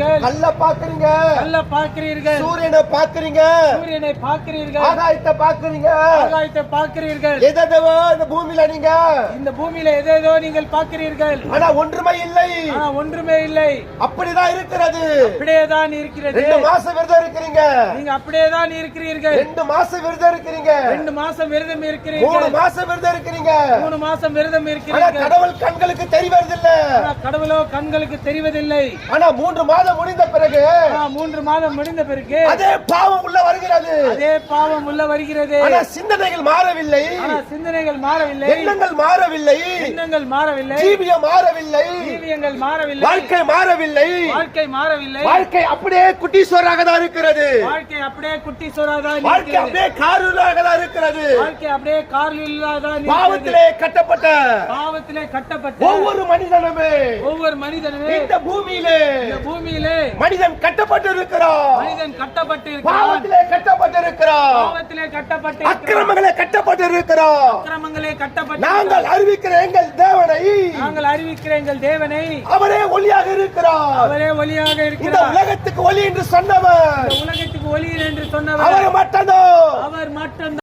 பார்க்கிறீர்கள். கல்ல பாக்குறீங்க கல்ல பார்க்கிறீர்கள். சூரியனை பாக்குறீங்க சூரியனை பார்க்கிறீர்கள். ஆகாயத்தை பாக்குறீங்க ஆகாயத்தை பார்க்கிறீர்கள். எதோ இந்த பூமியில நீங்க. இந்த பூமியில எதேதோ நீங்கள் பார்க்கிறீர்கள். ஆனா ஒன்றுமே இல்லை. ஒன்றுமே இல்லை. அப்படிதான் இருக்கிறது. அப்படியேதான் இருக்கிறது. ரெண்டு மாசம் விரதம் இருக்கிறீங்க. நீங்க அப்படியேதான் இருக்கிறீர்கள். ரெண்டு மாசம் விரதம் இருக்கிறீங்க. ரெண்டு மாசம் விரதம் மூணு இருக்கிறீர்கள் மாசம் விரதம் இருக்கிறீங்க. மூணு மாசம் விரதம் ஆனா இருக்கிறீர்கள். கடவுள் கண்களுக்கு தெரிவதில்ல. கடவுளோ கண்களுக்கு தெரிவதில்லை. ஆனா மூன்று மாதம் முடிந்த பிறகு மூன்று மாதம் முடிந்த பிறகு அதே பாவம் உள்ள வருகிறது. அதே பாவம் உள்ள வருகிறது. சிந்தனைகள் மாறவில்லை. சிந்தனைகள் மாறவில்லை. எண்ணங்கள் மாறவில்லை. எண்ணங்கள் மாறவில்லை. ஜீவியம் மாறவில்லை. ஜீவியங்கள் மாறவில்லை. வாழ்க்கை மாறவில்லை. வாழ்க்கை மாறவில்லை. வாழ்க்கை அப்படியே குட்டீஸ்வராக தான் இருக்கிறது. வாழ்க்கை அப்படியே குட்டி சோறாதான் வாழ்க்கை அப்படியே காரூராக தான் இருக்கிறது. வாழ்க்கை அப்படியே இல்லாதான் இருக்கிறது. பாவத்திலே கட்டப்பட்ட பாவத்திலே கட்டப்பட்ட ஒவ்வொரு மனிதனுமே ஒவ்வொரு மனிதனுமே இந்த பூமியிலே இந்த பூமியிலே மனிதன் கட்டப்பட்டு இருக்கிறான் மனிதன் கட்டப்பட்டு இருக்கிறான் பாவத்திலே கட்டப்பட்டு இருக்கிறான் பாவத்திலே கட்டப்பட்டு. அக்கிரமங்களே கட்டப்பட்டு இருக்கிறான் அக்கிரமங்களே கட்டப்பட்டு நாங்கள் அறிவிக்கிற எங்கள் தேவனை நாங்கள் அறிவிக்கிற எங்கள் தேவனை அவரே ஒளியாக இருக்கிறார். அவரே ஒளியாக இந்த இருக்கிறார். உலகத்துக்கு ஒளி என்று சொன்னவர். இந்த உலகத்துக்கு ஒளி என்று சொன்னவர். அவர் மட்டும்தான் அவர் மட்டும்